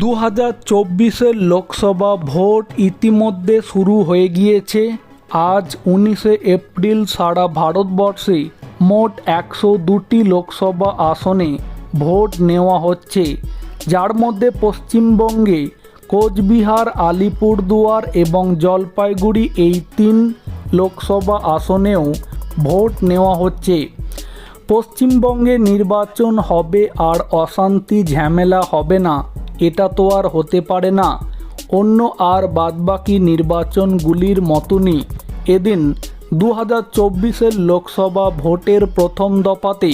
দু হাজার চব্বিশের লোকসভা ভোট ইতিমধ্যে শুরু হয়ে গিয়েছে। আজ উনিশে এপ্রিল সারা ভারতবর্ষে মোট একশো দুটি লোকসভা আসনে ভোট নেওয়া হচ্ছে। যার মধ্যে পশ্চিমবঙ্গে কোচবিহার, আলিপুরদুয়ার এবং জলপাইগুড়ি এই তিন লোকসভা আসনেও ভোট নেওয়া হচ্ছে। পশ্চিমবঙ্গে নির্বাচন হবে আর অশান্তি ঝামেলা হবে না। এটা তো আর হতে পারে না। অন্য আর বাদবাকি নির্বাচনগুলির মতনই এদিন দু হাজার চব্বিশের লোকসভা ভোটের প্রথম দফাতে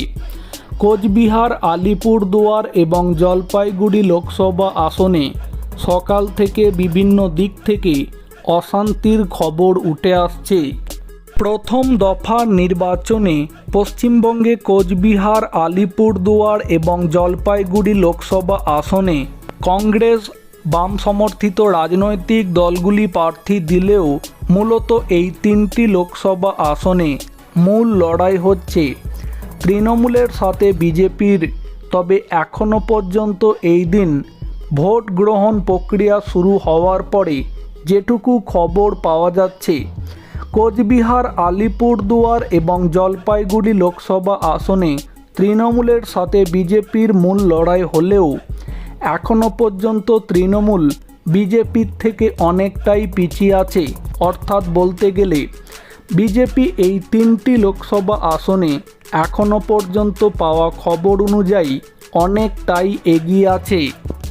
কোচবিহার, আলিপুরদুয়ার এবং জলপাইগুড়ি লোকসভা আসনে সকাল থেকে বিভিন্ন দিক থেকে অশান্তির খবর উঠে আসছে। প্রথম দফার নির্বাচনে পশ্চিমবঙ্গে কোচবিহার, আলিপুরদুয়ার এবং জলপাইগুড়ি লোকসভা আসনে কংগ্রেস বাম সমর্থিত রাজনৈতিক দলগুলি প্রার্থী দিলেও মূলত এই তিনটি লোকসভা আসনে মূল লড়াই হচ্ছে। তৃণমূলের সাথে বিজেপির, তবে এখনও পর্যন্ত এই দিন ভোট গ্রহণ প্রক্রিয়া শুরু হওয়ার পরে যেটুকু খবর পাওয়া যাচ্ছে, কোচবিহার, আলিপুরদুয়ার এবং জলপাইগুড়ি লোকসভা আসনে তৃণমূলের সাথে বিজেপির মূল লড়াই হলেও এখনও পর্যন্ত তৃণমূল বিজেপির থেকে অনেকটাই পিছিয়ে আছে। অর্থাৎ বলতে গেলে, বিজেপি এই তিনটি লোকসভা আসনে এখনও পর্যন্ত পাওয়া খবর অনুযায়ী অনেকটাই এগিয়ে আছে।